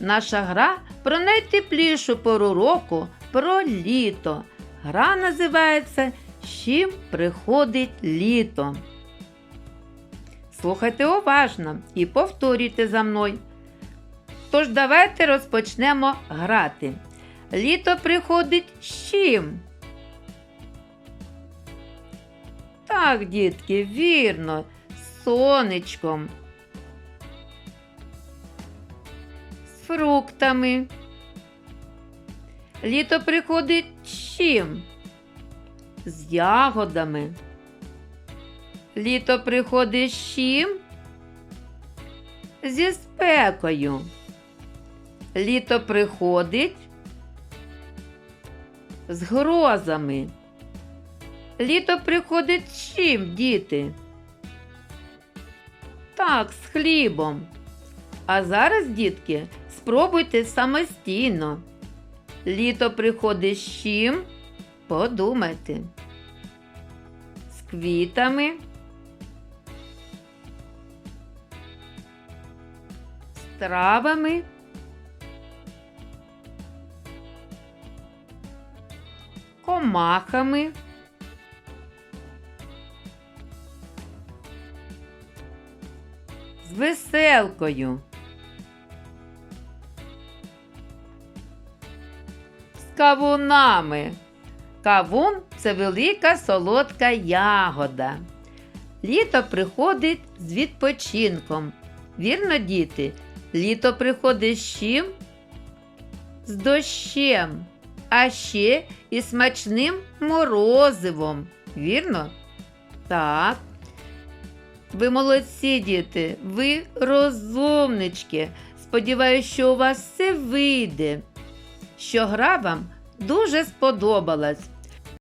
Наша гра про найтеплішу пору року, про літо. Гра називається «З чим приходить літо. Слухайте уважно і повторюйте за мною. Тож давайте розпочнемо грати. Літо приходить з чим? Так, дітки, вірно, з сонечком. Фруктами. Літо приходить з чим? З ягодами. Літо приходить з чим? Зі спекою. Літо приходить з грозами. Літо приходить з чим, діти? Так, з хлібом. А зараз, дітки, спробуйте самостійно. Літо приходить з чим? Подумайте. З квітами. З травами. Комахами. З веселкою. Кавунами. Кавун це велика солодка ягода. Літо приходить з відпочинком. Вірно, діти? Літо приходить з чим? З дощем, а ще і смачним морозивом. Вірно? Так. Ви молодці, діти, ви розумнички. Сподіваюсь, що у вас все вийде, що гра вам дуже сподобалась.